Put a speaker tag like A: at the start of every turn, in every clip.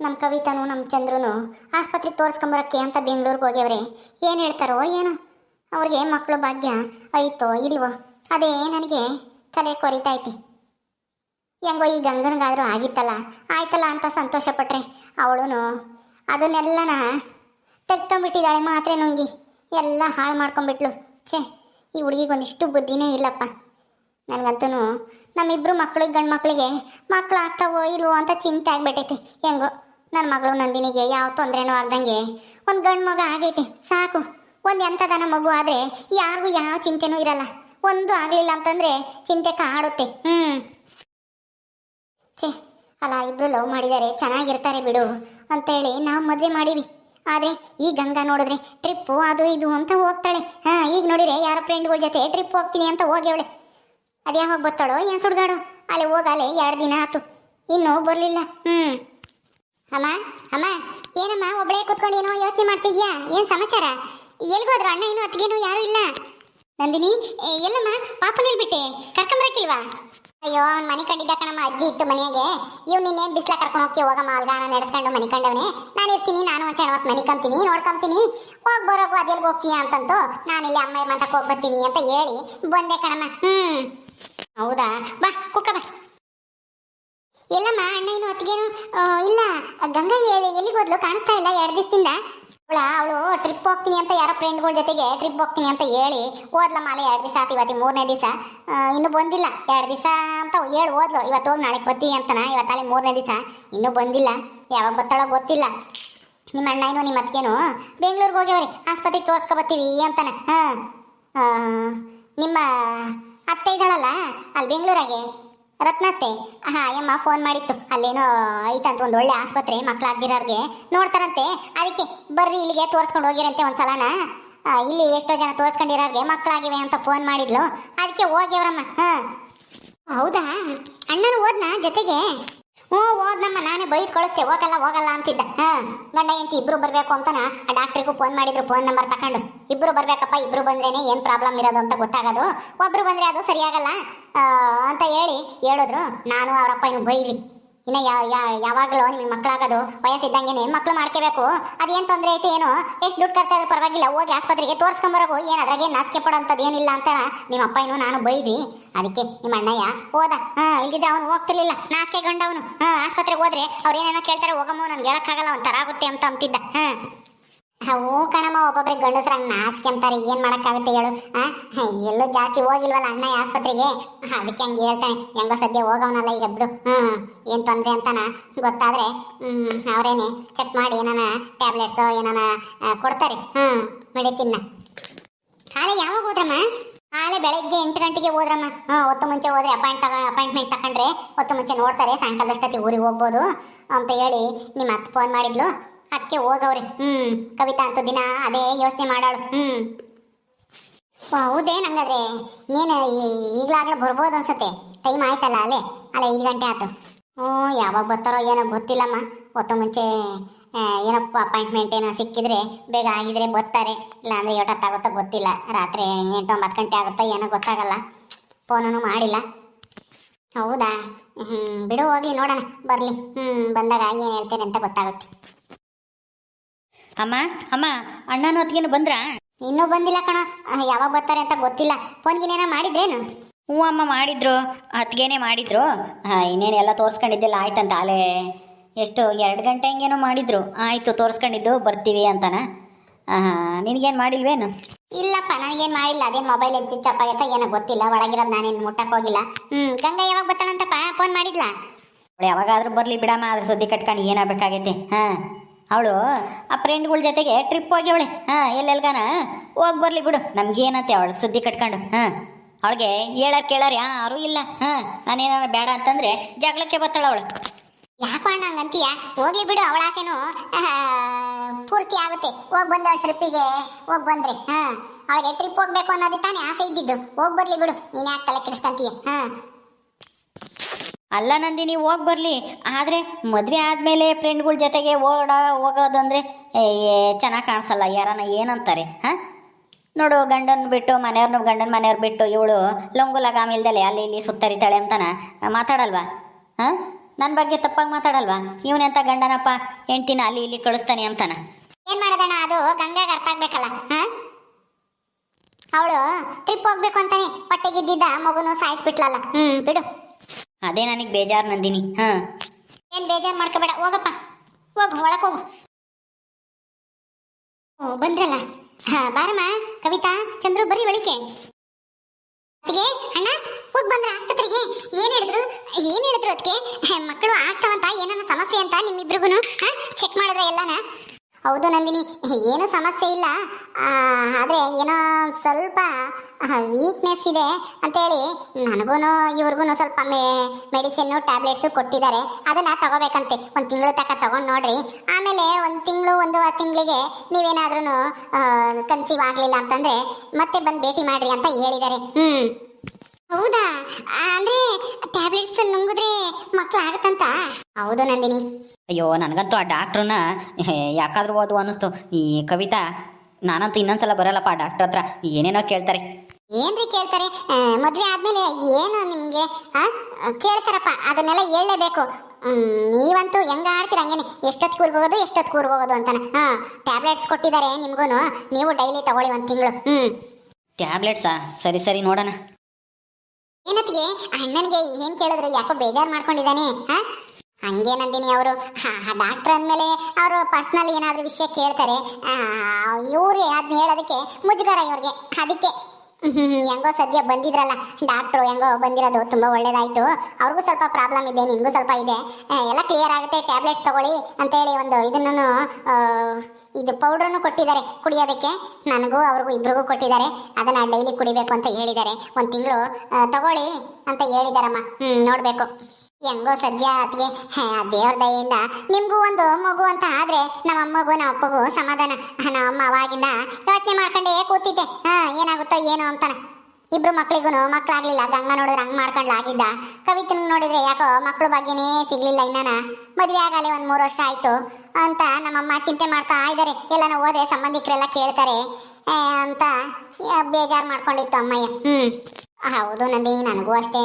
A: ನಮ್ಮ ಕವಿತಾನು ನಮ್ಮ ಚಂದ್ರನು ಆಸ್ಪತ್ರೆಗೆ ತೋರಿಸ್ಕೊಂಬರಕ್ಕೆ ಅಂತ ಬೆಂಗಳೂರಿಗೆ ಹೋಗ್ಯವ್ರೆ. ಏನು ಹೇಳ್ತಾರೋ ಏನೋ. ಅವ್ರಿಗೆ ಮಕ್ಕಳು ಭಾಗ್ಯ ಐತೋ ಇಲ್ವೋ? ಅದೇ ನನಗೆ ತಲೆ ಕೊರಿತೈತಿ ಹೆಂಗೋ ಈ ಗಂಗನಿಗಾದರೂ ಆಗಿತ್ತಲ್ಲ, ಆಯ್ತಲ್ಲ ಅಂತ ಸಂತೋಷ ಅವಳೂ ಅದನ್ನೆಲ್ಲನ ತೆಗ್ಕೊಂಬಿಟ್ಟಿದ್ದಾಳೆ ಮಾತ್ರೆ ನುಂಗಿ. ಎಲ್ಲ ಹಾಳು ಮಾಡ್ಕೊಂಬಿಟ್ಲು ಛೇ, ಈ ಹುಡುಗಿಗೆ ಒಂದಿಷ್ಟು ಬುದ್ಧಿನೇ ಇಲ್ಲಪ್ಪ. ನನಗಂತೂ ನಮ್ಮಿಬ್ರು ಮಕ್ಳಿಗೆ ಗಂಡು ಮಕ್ಕಳಿಗೆ ಮಕ್ಕಳು ಆಗ್ತಾವೋ ಇಲ್ವೋ ಅಂತ ಚಿಂತೆ ಆಗ್ಬಿಟ್ಟೈತಿ. ಹೆಂಗೋ. ನನ್ನ ಮಗಳು ನಂದಿನಿಗೆ ಯಾವ ತೊಂದರೆನೂ ಆಗ್ದಂಗೆ ಒಂದು ಗಂಡು ಮಗ ಆಗೈತೆ, ಸಾಕು. ಒಂದು ಎಂಥದನ ಮಗು ಆದರೆ ಯಾರಿಗೂ ಯಾವ ಚಿಂತೆನೂ ಇರಲ್ಲ. ಒಂದು ಆಗಲಿಲ್ಲ ಅಂತಂದರೆ ಚಿಂತೆ ಕಾಡುತ್ತೆ. ಹ್ಞೂ ಛೇ, ಅಲ್ಲ, ಇಬ್ರು ಲವ್ ಮಾಡಿದ್ದಾರೆ ಚೆನ್ನಾಗಿರ್ತಾರೆ ಬಿಡು ಅಂತೇಳಿ ನಾವು ಮದುವೆ ಮಾಡಿವಿ. ಆದರೆ ಈ ಗಂಗಾ ನೋಡಿದ್ರೆ ಟ್ರಿಪ್ಪು ಅದು ಇದು ಅಂತ ಹೋಗ್ತಾಳೆ. ಹಾಂ, ಈಗ ನೋಡಿದ್ರೆ ಯಾರ ಫ್ರೆಂಡ್ಗಳ ಜೊತೆ ಟ್ರಿಪ್ ಹೋಗ್ತೀನಿ ಅಂತ ಹೋಗ್ಯವಳೆ. ಅದು ಯಾವಾಗ ಬರ್ತಾಳೋ ಏನು ಸುಡ್ಗಾಡು? ಅಲ್ಲಿ ಹೋಗಾಲೆ ಎರಡು ದಿನ ಆತು. ಇನ್ನೂ ಬರಲಿಲ್ಲ. ಹ್ಞೂ ಅಮ್ಮ ಅಮ್ಮ ಏನಮ್ಮ ಒಬ್ಬಳೇ ಕೂತ್ಕೊಂಡು ಏನೋ ಯೋಚನೆ ಮಾಡ್ತಿದ್ಯಾ? ಏನು ಸಮಾಚಾರ? ಎಲ್ಗೋದ್ರು ಅಣ್ಣ ಏನು ಅತ್ತಿಗೇನು ಯಾರು ಇಲ್ಲ? ನಂದಿನಿ ಏ, ಎಲ್ಲಮ್ಮ ಪಾಪನ ಹೇಳ್ಬಿಟ್ಟೆ. ಕರ್ಕೊಂಬರಕ್ಕಿಲ್ವಾ ಅಯ್ಯೋ ಅವ್ನ್ ಮನೆ ಕಂಡಿದ್ದ ಕಣಮ್ಮ ಅಜ್ಜಿ ಇತ್ತು ಮನೆಯಾಗೆ ಇವ್ ನಿನ್ನೇನ್ ಬಿಸ್ಲ ಕರ್ಕೊಂಡು ಹೋಗ್ತೀವಿ ಹೋಗಮ್ಮ ಅಲ್ಗಾನ ನಡೆಸ್ಕೊಂಡು ಮನೆ ಕಂಡವನೆ. ನಾನು ಇರ್ತೀನಿ ನಾನು ಒಂದು ಸಣ್ಣ ಮನೆ ಕಂತೀನಿ ನೋಡ್ಕೊಂತೀನಿ ಹೋಗಿ ಬರೋಕು ಅದೆಲ್ಗೆ ಹೋಗ್ತೀಯ ಅಂತಂತು ನಾನು ಇಲ್ಲಿ ಅಮ್ಮ ಮಂತಕ್ಕೆ ಹೋಗಿ ಅಂತ ಹೇಳಿ ಬಂದೆ ಕಣಮ್ಮ. ಹ್ಮ್. ಹೌದಾ? ಬಾ ಕುಕ್ಕ ಬಾ. ಎಲ್ಲಮ್ಮ, ಅಣ್ಣ ಏನು ಇಲ್ಲ, ಗಂಗಾ ಎಲ್ಲಿಗೆ ಹೋದ್ಲು? ಕಾಣಿಸ್ತಾ ಇಲ್ಲ ಎರಡು ದಿವಸದಿಂದ. ಅವಳ, ಅವಳು ಟ್ರಿಪ್ ಹೋಗ್ತೀನಿ ಅಂತ ಯಾರೋ ಫ್ರೆಂಡ್ಗಳ ಜೊತೆಗೆ ಟ್ರಿಪ್ ಹೋಗ್ತೀನಿ ಅಂತ ಹೇಳಿ ಹೋದ್ಲಮ್ಮ ಅಲ್ಲ ಎರಡು ದಿವಸ ಆತು ಇವತ್ತು ಮೂರನೇ ದಿವಸ. ಇನ್ನೂ ಬಂದಿಲ್ಲ. ಎರಡು ದಿವಸ ಅಂತ ಹೇಳಿ ಹೋದ್ಲು. ಇವತ್ತು ಹೋಗಿ ನಾಳೆ ಬತ್ತಿ ಅಂತನ. ಇವತ್ತಾಳೆ ಮೂರನೇ ದಿವಸ. ಇನ್ನೂ ಬಂದಿಲ್ಲ. ಯಾವಾಗ ಬತ್ತಾಳೋ ಗೊತ್ತಿಲ್ಲ. ನಿಮ್ಮ ಅಣ್ಣ ಏನು ನಿಮ್ಮ ಅತ್ತಿಗೇನು, ಬೆಂಗಳೂರಿಗೆ ಹೋಗ್ಯವ್ರಿ. ಆಸ್ಪತ್ರೆಗೆ ತೋರ್ಸ್ಕೊ ಬರ್ತೀವಿ ಅಂತಾನೆ. ಹಾಂ. ನಿಮ್ಮ ಅತ್ತೆ ಇದ್ದಾಳಲ್ಲ? ಅಲ್ಲಿ ಬೆಂಗಳೂರಾಗೆ? ರತ್ನತ್ತೆ. ಹಾಂ ಯಮ್ಮ ಫೋನ್ ಮಾಡಿತ್ತು. ಅಲ್ಲೇನೋ ಐತಂತ ಒಂದು ಒಳ್ಳೆ ಆಸ್ಪತ್ರೆ ಮಕ್ಕಳಾಗಿರೋರ್ಗೆ ನೋಡ್ತಾರಂತೆ. ಅದಕ್ಕೆ ಬರ್ರಿ ಇಲ್ಲಿಗೆ ತೋರಿಸ್ಕೊಂಡು ಹೋಗಿರಂತೆ ಒಂದ್ಸಲನ. ಇಲ್ಲಿ ಎಷ್ಟೋ ಜನ ತೋರಿಸ್ಕೊಂಡಿರೋರ್ಗೆ ಮಕ್ಕಳಾಗಿವೆ ಅಂತ ಫೋನ್ ಮಾಡಿದ್ಲು. ಅದಕ್ಕೆ ಹೋಗ್ಯವ್ರಮ್ಮ ಹಾಂ. ಹೌದಾ? ಅಣ್ಣನ ಓದ್ನ ಜೊತೆಗೆ? ಹ್ಞೂ ಹೋದ್ನಮ್ಮ ನಾನೇ ಬೈಕ್ ಕಳಿಸ್ತೆ, ಹೋಗಲ್ಲ ಹೋಗಲ್ಲ ಅಂತಿದ್ದ. ಹಾಂ, ಗಂಡ, ಹೆಂಡತಿ ಇಬ್ಬರು ಬರಬೇಕು ಅಂತನ ಆ ಡಾಕ್ಟ್ರಿಗೂ ಫೋನ್ ಮಾಡಿದ್ರು ಫೋನ್ ನಂಬರ್ ತಕೊಂಡು. ಇಬ್ಬರು ಬರಬೇಕಪ್ಪ ಇಬ್ಬರು ಬಂದ್ರೇನೆ ಏನು ಪ್ರಾಬ್ಲಮ್ ಇರೋದು ಅಂತ ಗೊತ್ತಾಗೋದು. ಒಬ್ರು ಬಂದರೆ ಅದು ಸರಿಯಾಗಲ್ಲ ಅಂತ ಹೇಳಿ ಹೇಳಿದ್ರು. ನಾನು ಅವರಪ್ಪ ಇನ್ನು ಬೈಲಿ. ಇನ್ನ ಯಾ- ಯಾ- ಯಾವಾಗಲೂ ನಿಮಗೆ ಮಕ್ಕಳಾಗೋದು ವಯಸ್ಸಿದ್ದಂಗೆನೆ ಮಕ್ಳು ಮಾಡ್ಕೋಬೇಕು. ಅದೇನು ತೊಂದರೆ ಐತೆ ಏನು? ಎಷ್ಟು ದುಡ್ಡು ಖರ್ಚಾದ್ರೂ ಪರವಾಗಿಲ್ಲ, ಹೋಗಿ ಆಸ್ಪತ್ರೆಗೆ ತೋರಿಸ್ಕೊಂಬರೋಗು ಏನು ಅದ್ರಾಗೆ ನಾಚಿಕೆ ಪಡೋಂಥದ್ದು ಏನಿಲ್ಲ ಅಂತ ನಿಮ್ಮ ಅಪ್ಪ ಏನು ನಾನು ಬೈದ್ವಿ. ಅದಕ್ಕೆ ನಿಮ್ಮ ಅಣ್ಣಯ್ಯ, ಹೋದ. ಹಾಂ, ಇಲ್ದಿದ್ರೆ ಅವನು ಹೋಗ್ತಿರ್ಲಿಲ್ಲ. ನಾಚಿಕೆ ಗಂಡ ಅವನು ಹಾ, ಆಸ್ಪತ್ರೆಗೆ ಹೋದ್ರೆ ಅವ್ರು ಏನೇನೋ ಕೇಳ್ತಾರೆ, ಹೋಗಮ್ಮ, ನನ್ಗೆ ಹೇಳಕ್ಕಾಗಲ್ಲ, ಒಂಥರ ಆಗುತ್ತೆ ಅಂತ ಅಂತಿದ್ದ ಹಾ. ಹ್ಞೂ ಕಣಮ್ಮ ಒಬ್ಬೊಬ್ರಿಗೆ ಗಂಡಸ್ರಂಗೆ ನಾಚಿಕೆ ಅಂತಾರೆ ಏನು ಮಾಡಕ್ಕಾಗುತ್ತೆ ಹೇಳು ಆ? ಹ, ಎಲ್ಲೂ ಜಾಸ್ತಿ ಹೋಗಿಲ್ವಲ್ಲ ಅಣ್ಣ ಆಸ್ಪತ್ರೆಗೆ? ಹ, ಅದಕ್ಕೆ ಹಂಗೆ ಹೇಳ್ತಾನೆ ಹೆಂಗೋ ಸದ್ಯ ಹೋಗವನಲ್ಲ ಈಗ ಬಿಡು. ಹ್ಞೂ ಏನು ತೊಂದ್ರೆ ಅಂತಾನ? ಗೊತ್ತಾದರೆ ಅವರೇನೆ ಚೆಕ್ ಮಾಡಿ ಏನಾನ ಟ್ಯಾಬ್ಲೆಟ್ಸ್ ಏನಾನ ಕೊಡ್ತಾರೆ. ಹ್ಮ್ ಮೆಡಿಸಿನ್ ಹಾಳೆ ಯಾವಾಗ ಹೋದ್ರಮ್ಮ? ಹಾಳೆ ಬೆಳಗ್ಗೆ ಎಂಟು ಗಂಟೆಗೆ ಹೋದ್ರಮ್ಮ. ಹ್ಞೂ ಹೊತ್ತು ಮುಂಚೆ ಹೋದ್ರೆ ಅಪಾಯಿಂಟ್ ತಗ ಅಪಾಯಿಂಟ್ಮೆಂಟ್ ತಗೊಂಡ್ರೆ ಹೊತ್ತು ಮುಂಚೆ ನೋಡ್ತಾರೆ ಸಾಯಂಕಾಲದಷ್ಟೊತ್ತಿಗೆ ಊರಿಗೆ ಹೋಗ್ಬೋದು ಅಂತ ಹೇಳಿ ನಿಮ್ಮ ಅತ್ತೆ ಫೋನ್ ಮಾಡಿದ್ಲು. ಅದಕ್ಕೆ ಹೋಗವ್ರೆ. ಹ್ಞೂ ಕವಿತಾ ಅಂತ ದಿನ ಅದೇ ಯೋಚನೆ ಮಾಡಾಳು. ಹ್ಞೂ ಹೌದೇ ನಂಗಾದ್ರೆ ನೀನು ಈಗಲಾಗ್ಲೇ ಬರ್ಬೋದು ಅನ್ಸತ್ತೆ. ಟೈಮ್ ಆಯ್ತಲ್ಲ ಅಲ್ಲೇ? ಅಲ್ಲ ಐದು ಗಂಟೆ ಆಯ್ತು. ಹ್ಞೂ, ಯಾವಾಗ ಬರ್ತಾರೋ ಏನೋ ಗೊತ್ತಿಲ್ಲಮ್ಮ. ಹೊತ್ತು ಮುಂಚೆ ಏನಪ್ಪ ಅಪಾಯಿಂಟ್ಮೆಂಟ್ ಏನೋ ಸಿಕ್ಕಿದ್ರೆ ಬೇಗ ಆಗಿದ್ರೆ ಬರ್ತಾರೆ. ಇಲ್ಲಾಂದ್ರೆ ಏಟತ್ತಾಗುತ್ತೋ ಗೊತ್ತಿಲ್ಲ. ರಾತ್ರಿ ಎಂಟು ಒಂಬತ್ತು ಗಂಟೆ ಆಗುತ್ತೋ ಏನೋ ಗೊತ್ತಾಗಲ್ಲ. ಫೋನೂ ಮಾಡಿಲ್ಲ. ಹೌದಾ? ಹ್ಞೂ ಬಿಡು ಹೋಗಲಿ ನೋಡೋಣ. ಬರಲಿ. ಹ್ಞೂ ಬಂದಾಗ ಏನು ಹೇಳ್ತಾರೆ ಅಂತ ಗೊತ್ತಾಗುತ್ತೆ.
B: ಅಮ್ಮ ಅಮ್ಮ ಅಣ್ಣನ ಹೊತ್ತಿಗೇನು ಬಂದ್ರಾ?
A: ಇನ್ನೂ ಬಂದಿಲ್ಲ ಕಣ. ಯಾವಾಗ ಬರ್ತಾರೆ ಅಂತ ಗೊತ್ತಿಲ್ಲ. ಫೋನ್ಗಿನೇನ ಮಾಡಿದ್ರೇನು?
B: ಹ್ಞೂ ಅಮ್ಮ ಮಾಡಿದ್ರು. ಹತ್ತಿಗೆನೆ ಮಾಡಿದ್ರು. ಹಾಂ ಇನ್ನೇನು ಎಲ್ಲ ತೋರಿಸ್ಕೊಂಡಿದ್ದೆಲ್ಲ ಆಯ್ತಂತ ಅಲ್ಲೇ. ಎಷ್ಟು ಎರಡು ಗಂಟೆ ಹಂಗೇನೋ ಮಾಡಿದ್ರು. ಆಯಿತು ತೋರಿಸ್ಕೊಂಡಿದ್ದು ಬರ್ತೀವಿ ಅಂತನ. ನಿನಗೇನು ಮಾಡಿಲ್ವೇನು?
A: ಇಲ್ಲಪ್ಪ ನನಗೇನು ಮಾಡಿಲ್ಲ. ಅದೇನು ಮೊಬೈಲ್ ಹೆಚ್ಚು ಚಪ್ಪಾಗೈತ ಏನೋ ಗೊತ್ತಿಲ್ಲ. ಒಳಗಿರೋದು ನಾನೇನು ಮುಟ್ಟಕ್ಕೆ ಹೋಗಿಲ್ಲ. ಹ್ಞೂ ಗಂಗಾ ಯಾವಾಗ ಬರ್ತಾಳಂತಪ್ಪ ಫೋನ್ ಮಾಡಿದ್ಲಾ?
B: ಅವಳು ಯಾವಾಗಾದ್ರೂ ಬರಲಿ ಬಿಡಮ್ಮ. ಅದ್ರ ಸುದ್ದಿ ಕಟ್ಕೊಂಡು ಏನಾಗಬೇಕಾಗೈತೆ? ಹಾಂ. ಅವಳು, ಆ ಫ್ರೆಂಡ್ಗಳ ಜೊತೆಗೆ ಟ್ರಿಪ್ ಹೋಗ್ಯವಳೆ. ಹಾಂ, ಎಲ್ಲೆಲ್ಗಾನ? ಹೋಗಿ ಬರಲಿ ಬಿಡು. ನಮ್ಗೇನಂತೆ ಅವಳು ಸುದ್ದಿ ಕಟ್ಕೊಂಡು. ಹಾಂ. ಅವಳಿಗೆ ಹೇಳೋರು ಕೇಳೋರು ಯಾರು ಇಲ್ಲ. ಹಾಂ, ನಾನೇನಾರು ಬೇಡ ಅಂತಂದರೆ ಜಗಳಕ್ಕೆ ಬರ್ತಾಳೆ ಅವಳು.
A: ಯಾಕೋ ಅಣ್ಣ ಹಂಗಂತೀಯ? ಹೋಗ್ಲಿ ಬಿಡು, ಅವಳ ಆಸೆನೂ ಪೂರ್ತಿ ಆಗುತ್ತೆ. ಹೋಗಿ ಬಂದವಳ ಟ್ರಿಪ್ಪಿಗೆ ಹೋಗಿ ಬಂದ್ರೆ, ಹಾ. ಅವಳಿಗೆ ಟ್ರಿಪ್ ಹೋಗ್ಬೇಕು ಅನ್ನೋದು ತಾನೇ ಆಸೆ ಇದ್ದಿದ್ದು. ಹೋಗಿ ಬರಲಿ ಬಿಡು. ನೀನ್ ಯಾಕೆ ತಲೆ ಕೆಡಿಸ್ಕೊಂತೀಯ? ಹಾ.
B: ಅಲ್ಲ ನಂದಿನಿ ಹೋಗಿ ಬರಲಿ. ಆದರೆ ಮದುವೆ ಆದಮೇಲೆ ಫ್ರೆಂಡ್ಗಳ ಜೊತೆಗೆ ಓಡ, ಹೋಗೋದಂದರೆ ಚೆನ್ನಾಗಿ ಕಾಣಿಸಲ್ಲ ಯಾರನ್ನ ಏನಂತಾರೆ, ಹಾಂ? ನೋಡು, ಗಂಡನ ಬಿಟ್ಟು ಮನೆಯವ್ರನ್ನ ಗಂಡನ ಮನೆಯವ್ರು ಬಿಟ್ಟು ಇವಳು ಲೊಂಗು ಲಗಾಮ ಇಲ್ದಲೆ, ಅಲ್ಲಿ ಇಲ್ಲಿ ಸುತ್ತರಿತಾಳೆ ಅಂತಾನ ಮಾತಾಡಲ್ವಾ? ಹಾಂ? ನನ್ನ ಬಗ್ಗೆ ತಪ್ಪಾಗಿ ಮಾತಾಡಲ್ವಾ? ಇವನೆಂತ ಗಂಡನಪ್ಪ, ಹೆಂಡ್ತಿನ ಅಲ್ಲಿ ಇಲ್ಲಿ ಕಳಿಸ್ತಾನೆ ಅಂತಾನ?
A: ಏನು ಮಾಡೋದಣ್ಣ ಅದು? ಗಂಗಾಗ ಅರ್ಥ ಆಗ್ಬೇಕಲ್ಲ, ಹಾ? ಅವಳು ಟ್ರಿಪ್ ಹೋಗ್ಬೇಕು ಅಂತಾನೆ, ಹೊಟ್ಟೆಗಿದ್ದಿದ್ದ ಮಗುನು ಸಾಯಿಸ್ಬಿಟ್ಲಲ್ಲ. ಹ್ಞೂ ಬಿಡು.
B: ಅದೇ ನನಗೆ ಬೇಜಾರು ನಂದಿನಿ, ಹಾ.
A: ಏನ್ ಬೇಜಾರ್ ಮಾಡ್ಕೋಬೇಡ, ಹೋಗಪ್ಪ. ಹೋಗು, ಒಳಕ್ ಹೋಗು. ಓ, ಬಂದ್ರಲ್ಲ? ಹಾ, ಬಾರಮ್ಮ, ಕವಿತಾ, ಚಂದ್ರು ಬರೀ ಒಳಿಕೆ ಅಣ್ಣ, ಹೋಗಿ ಬಂದ್ರ ಆಸ್ಪತ್ರೆಗೆ. ಏನ್ ಹೇಳಿದ್ರು? ಏನ್ ಹೇಳಿದ್ರು ಅದಕ್ಕೆ ಮಕ್ಕಳು ಆಗ್ತಾವಂತ, ಏನನ್ನ ಸಮಸ್ಯೆ ಅಂತ ನಿಮ್ಮಿಬ್ರಿಗೂ ಚೆಕ್ ಮಾಡಿದ್ರೆ ಎಲ್ಲಾನ? ಹೌದು ನಂದಿನಿ, ಏನು ಸಮಸ್ಯೆ ಇಲ್ಲ. ಆದರೆ ಏನೋ ಸ್ವಲ್ಪ ವೀಕ್ನೆಸ್ ಇದೆ ಅಂತೇಳಿ ನನಗೂ ಇವ್ರಿಗೂ ಸ್ವಲ್ಪ ಮೆ ಮೆಡಿಸಿನ್ನು ಟ್ಯಾಬ್ಲೆಟ್ಸು ಕೊಟ್ಟಿದ್ದಾರೆ. ಅದನ್ನ ತಗೋಬೇಕಂತೆ. ಒಂದು ತಿಂಗಳು ತನಕ ತಗೊಂಡು ನೋಡ್ರಿ. ಆಮೇಲೆ ಒಂದು ತಿಂಗಳು ಒಂದು ಆ ತಿಂಗಳಿಗೆ ನೀವೇನಾದ್ರೂ ಕನ್ಸೀವ್ ಆಗಲಿಲ್ಲ ಅಂತಂದ್ರೆ ಮತ್ತೆ ಬಂದು ಭೇಟಿ ಮಾಡಿರಿ ಅಂತ ಹೇಳಿದ್ದಾರೆ. ಹ್ಮ್. ಹೌದಾ? ಅಂದರೆ ಅಂದ್ರೆ ಟ್ಯಾಬ್ಲೆಟ್ಸ್ ನುಂಗಿದ್ರೆ ಮಕ್ಕಳು ಆಗತ್ತಂತ ಹೌದು ನಂದಿನಿ.
B: ಅಯ್ಯೋ ನನಗಂತೂ ಆ ಡಾಕ್ಟ್ರನ್ನ ಯಾಕಾದ್ರೂ ಓದು ಅನ್ನಿಸ್ತು. ಈ ಕವಿತಾ ನಾನಂತೂ ಇನ್ನೊಂದ್ಸಲ ಬರಲ್ಲಪ್ಪ ಆ ಡಾಕ್ಟ್ರ್ ಹತ್ರ. ಏನೇನೋ ಕೇಳ್ತಾರೆ.
A: ಏನ್ರಿ ಕೇಳ್ತಾರೆ? ಮದ್ವೆ ಆದ್ಮೇಲೆ ಏನು ನಿಮ್ಗೆ ಕೇಳ್ತಾರಪ್ಪ ಅದನ್ನೆಲ್ಲ ಹೇಳಲೇಬೇಕು. ನೀವಂತೂ ಹೆಂಗ ಆಡ್ತೀರ ಹಂಗೇನೆ. ಎಷ್ಟೊತ್ತು ಕೂರ್ಬೋದು ಎಷ್ಟೊತ್ತು ಕೂರ್ಬೋದು ಅಂತಾನೆ. ಹಾ ಟ್ಯಾಬ್ಲೆಟ್ಸ್ ಕೊಟ್ಟಿದ್ದಾರೆ ನಿಮ್ಗೂ ನೀವು ಡೈಲಿ ತಗೊಳ್ಳಿ ಒಂದು ತಿಂಗಳು. ಹ್ಮ್.
B: ಟ್ಯಾಬ್ಲೆಟ್ಸಾ ಸರಿ ಸರಿ ನೋಡೋಣ.
A: ಏನತ್ತಿಗೆ? ಅಣ್ಣನಿಗೆ ಏನು ಕೇಳಿದ್ರು? ಯಾಕೋ ಬೇಜಾರು ಮಾಡ್ಕೊಂಡಿದ್ದಾನೆ ಹಾ ಹಂಗೆ ನಂದಿನಿ ಅವರು. ಡಾಕ್ಟರ್ ಅಂದಮೇಲೆ ಅವರು ಪರ್ಸ್ನಲ್ ಏನಾದರೂ ವಿಷಯ ಕೇಳ್ತಾರೆ. ಇವ್ರು ಅದನ್ನ ಹೇಳೋದಕ್ಕೆ ಮುಜುಗರ ಇವ್ರಿಗೆ. ಅದಕ್ಕೆ ಹೆಂಗೋ ಸದ್ಯ ಬಂದಿದ್ರಲ್ಲ ಡಾಕ್ಟ್ರು ಹೆಂಗೋ ಬಂದಿರೋದು, ತುಂಬಾ ಒಳ್ಳೇದಾಯ್ತು. ಅವ್ರಿಗೂ ಸ್ವಲ್ಪ ಪ್ರಾಬ್ಲಮ್ ಇದೆ ನಿನ್ಗೂ ಸ್ವಲ್ಪ ಇದೆ. ಎಲ್ಲ ಕ್ಲಿಯರ್ ಆಗುತ್ತೆ ಟ್ಯಾಬ್ಲೆಟ್ಸ್ ತೊಗೊಳ್ಳಿ ಅಂತೇಳಿ ಒಂದು ಇದನ್ನು ಇದು ಪೌಡ್ರನ್ನು ಕೊಟ್ಟಿದ್ದಾರೆ ಕುಡಿಯೋದಕ್ಕೆ. ನನಗೂ ಅವ್ರಿಗೂ ಇಬ್ರಿಗೂ ಕೊಟ್ಟಿದ್ದಾರೆ. ಅದನ್ನ ಡೈಲಿ ಕುಡಿಬೇಕು ಅಂತ ಹೇಳಿದ್ದಾರೆ. ಒಂದು ತಿಂಗಳು ತಗೊಳ್ಳಿ ಅಂತ ಹೇಳಿದಾರಮ್ಮ ಹ್ಞೂ ನೋಡ್ಬೇಕು. ಹೆಂಗೋ ಸದ್ಯ ಅದಕ್ಕೆ ದೇವ್ರ ದಯೆಯಿಂದ ನಿಮಗೂ ಒಂದು ಮಗು ಅಂತ ಆದ್ರೆ ನಮ್ಮ ಅಮ್ಮಗೂ ನಮ್ಮ ಅಪ್ಪಗೂ ಸಮಾಧಾನ. ನಮ್ಮ ಅಮ್ಮ ಅವಾಗಿಂದ ಯೋಚನೆ ಮಾಡ್ಕೊಂಡೇ ಕೂತಿದ್ದೆ. ಹಾ ಏನಾಗುತ್ತೋ ಏನೋ ಅಂತಾನೆ. ಇಬ್ರು ಮಕ್ಳಿಗೂ ಮಕ್ಕಳಾಗ್ಲಿಲ್ಲ ಗಂಗ ನೋಡಿದ್ರೆ ಹಂಗ್ ಮಾಡ್ಕೊಂಡು ಆಗಿದ್ದ ಕವಿತನ ನೋಡಿದ್ರೆ ಯಾಕೋ ಮಕ್ಳ ಬಗ್ಗೆನೇ ಸಿಗ್ಲಿಲ್ಲ ಇನ್ನಾನ. ಮದುವೆ ಆಗಲಿ ಒಂದು ಮೂರು ವರ್ಷ ಆಯ್ತು ಅಂತ ನಮ್ಮಮ್ಮ ಚಿಂತೆ ಮಾಡ್ತಾ ಇದಾರೆ. ನಾವು ಓದೇ ಸಂಬಂಧಿಕರೆಲ್ಲ ಕೇಳ್ತಾರೆ. ಆ, ಅಂತ ಬೇಜಾರ್ ಮಾಡ್ಕೊಂಡಿತ್ತು ಅಮ್ಮಯ್ಯ. ಹ್ಮ್. ಹೌದು ನಂದಿನಿ ನನಗೂ ಅಷ್ಟೇ.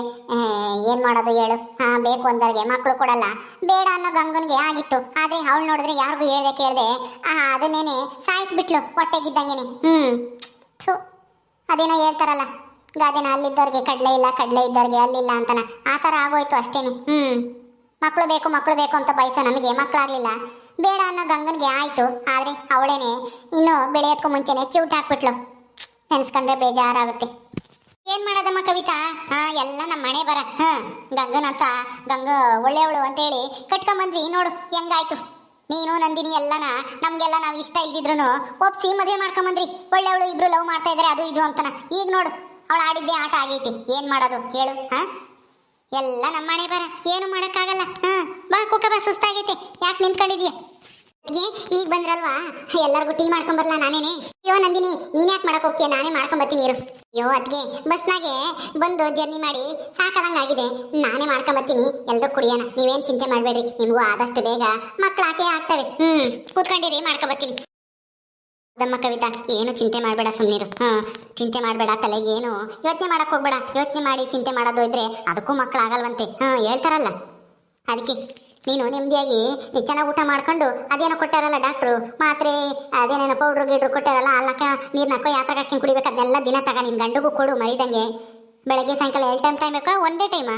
A: ಏನ್ ಮಾಡೋದು ಹೇಳು? ಹಾ, ಬೇಕು ಅಂದವ್ರಿಗೆ ಮಕ್ಕಳು ಕೊಡಲ್ಲ. ಬೇಡ ಅನ್ನೋ ಗಂಗನ್ಗೆ ಆಗಿತ್ತು. ಆದ್ರೆ ಅವಳು ನೋಡಿದ್ರೆ ಯಾರಿಗೂ ಹೇಳ್ದೆ ಕೇಳ್ದೆ ಅದನ್ನೇನೆ ಸಾಯಿಸ್ಬಿಟ್ಲು, ಹೊಟ್ಟೆಗಿದ್ದಂಗೆನೆ. ಹ್ಮ್, ಥು, ಅದೇನೋ ಹೇಳ್ತಾರಲ್ಲ, ಗಾದೆನ ಅಲ್ಲಿದ್ದವ್ರಿಗೆ ಕಡಲೆ ಇಲ್ಲ, ಕಡಲೆ ಇದ್ದವ್ರಿಗೆ ಅಲ್ಲಿಲ್ಲ ಅಂತನ. ಆ ಥರ ಆಗೋಯ್ತು ಅಷ್ಟೇನೆ. ಹ್ಮ್ ಮಕ್ಕಳು ಬೇಕು ಮಕ್ಕಳು ಬೇಕು ಅಂತ ಬಯಸೋ ನಮಗೆ ಮಕ್ಕಳಾಗ್ಲಿಲ್ಲ ಬೇಡ ಅನ್ನೋ ಗಂಗನ್ಗೆ ಆಯ್ತು. ಆದ್ರೆ ಅವಳೇನೆ, ಇನ್ನು ಬೆಳೆಯೋದಕ್ಕೂ ಮುಂಚೆನೆ ಚೂಟ್ ಹಾಕ್ಬಿಟ್ಲು. ನೆನ್ಸ್ಕೊಂಡ್ರೆ ಬೇಜಾರಾಗುತ್ತೆ. ಏನ್ ಮಾಡೋದಮ್ಮ ಕವಿತಾ? ಹಾ, ಎಲ್ಲ ನಮ್ಮ ಮನೆ ಬರ. ಹ, ಗಂಗನಂತ, ಗಂಗ ಒಳ್ಳೆಯವಳು ಅಂತೇಳಿ ಕಟ್ಕೊಂಬಂದ್ವಿ. ನೋಡು, ಹೆಂಗಾಯ್ತು? ನೀನು, ನಂದಿನಿ ಎಲ್ಲನ, ನಮ್ಗೆಲ್ಲ ನಾವು ಇಷ್ಟ ಇಲ್ದಿದ್ರು ಒಪ್ಸಿ ಮದುವೆ ಮಾಡ್ಕೊಂಬಂದ್ರಿ. ಒಳ್ಳೆಯವಳು ಇಬ್ರು ಲವ್ ಮಾಡ್ತಾ ಇದಾರೆ, ಅದು ಇದು ಅಂತನ. ಈಗ ನೋಡು, ಅವಳು ಆಡಿದ್ದೆ ಆಟ ಆಗೈತಿ. ಏನ್ ಮಾಡೋದು? ಹೇಳು, ಹಾ? ಎಲ್ಲ ನಮ್ಮ ಮನೆ ಬರ. ಏನು ಮಾಡಕ್ಕಾಗಲ್ಲ. ಹಾ, ಬಾ ಕುಕ್ಕ ಬಾ, ಸುಸ್ತಾಗೈತೆ. ಯಾಕೆ ನಿಂತ್ಕೊಂಡಿದ್ಯಾ? ಈಗ ಬಂದ್ರಲ್ವಾ? ಎಲ್ಲರಿಗೂ ಟೀ ಮಾಡ್ಕೊಂಡ್ ಬರ್ಲಾ ನಾನೇನೆ? ಅಯ್ಯೋ, ನಂದಿನಿ, ನೀನ್ ಯಾಕೆ ಮಾಡಕ್ ಹೋಗ್ತೀಯ? ನಾನೇ ಮಾಡ್ಕೊಂಬರ್ತೀನಿ ಇರು. ಅಯ್ಯೋ ಅದ್ಗೆ ಬಸ್ನಾಗೆ ಬಂದು ಜರ್ನಿ ಮಾಡಿ ಆಗಿದೆ. ನಾನೇ ಮಾಡ್ಕೊಂಬರ್ತೀನಿ ಎಲ್ರು ಕುಡಿಯೋಣ. ನೀವೇನ್ ಚಿಂತೆ ಮಾಡಬೇಡ್ರಿ. ನಿಮಗೂ ಆದಷ್ಟು ಬೇಗ ಮಕ್ಳು ಆಕೆ ಆಗ್ತವೆ. ಹ್ಮ್, ಕೂತ್ಕೊಂಡಿರಿ ಮಾಡ್ಕೊಂಬರ್ತೀನಿ ಅದಮ್ಮ ಕವಿತಾ, ಏನು ಚಿಂತೆ ಮಾಡಬೇಡ ಸುಮ್ಮನಿರು ಹಾ ಚಿಂತೆ ಮಾಡಬೇಡ, ತಲೆಗೆ ಏನು ಯೋಚನೆ ಮಾಡಕ್ ಹೋಗ್ಬೇಡ. ಯೋಚನೆ ಮಾಡಿ ಚಿಂತೆ ಮಾಡೋದು ಇದ್ರೆ ಅದಕ್ಕೂ ಮಕ್ಳು ಆಗಲ್ವಂತೆ. ಹಾ ಹೇಳ್ತಾರಲ್ಲ. ಅದಕ್ಕೆ. ನೀನು ನೆಮ್ಮದಿಯಾಗಿ ಚೆನ್ನಾಗಿ ಊಟ ಮಾಡ್ಕೊಂಡು ಅದೇನೋ ಕೊಟ್ಟಾರಲ್ಲ ಡಾಕ್ಟ್ರು ಮಾತ್ರೆ, ಅದೇನೇನೋ ಪೌಡ್ರು ಗೀಡ್ರು ಕೊಟ್ಟಾರಲ್ಲ ಅಲ್ಲಕ್ಕ ನೀರ್ನಕ್ಕೋ ಯಾತ್ರೆ ಹಾಕಿ ಕುಡಿಬೇಕು, ಅದೆಲ್ಲ ದಿನ ತಗ, ನಿನ್ ಗಂಡಗೂ ಕೊಡು ಮರಿದಂಗೆ. ಬೆಳಗ್ಗೆ ಸಾಯಂಕಾಲ ಎರಡು ಟೈಮ್ ತಗೋಬೇಕಾ ಒಂದೇ ಟೈಮಾ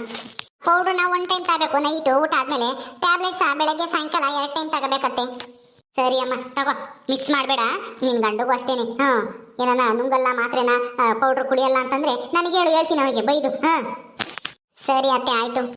A: ಪೌಡ್ರು ನಾವು ಒನ್ ಟೈಮ್ ತಗೋಬೇಕು ನೈಟು ಊಟ ಆದ್ಮೇಲೆ ಟ್ಯಾಬ್ಲೆಟ್ಸ್ ಬೆಳಗ್ಗೆ ಸಾಯಂಕಾಲ ಎರಡು ಟೈಮ್ ತಗೋಬೇಕತ್ತೆ. ಸರಿ ಅಮ್ಮ, ತಗೋ ಮಿಸ್ ಮಾಡಬೇಡ, ನಿನ್ ಗಂಡಗೂ ಅಷ್ಟೇನೆ, ಹಾಂ. ಏನನ ನುಂಗಲ್ಲ, ಮಾತ್ರೆನ ಪೌಡ್ರ್ ಕುಡಿಯಲ್ಲ ಅಂತಂದ್ರೆ ನನಗೆ ಹೇಳು, ಹೇಳ್ತೀನಿ ಅವನಿಗೆ, ಬೈದು, ಹಾಂ. ಸರಿ ಅತ್ತೆ, ಆಯ್ತು.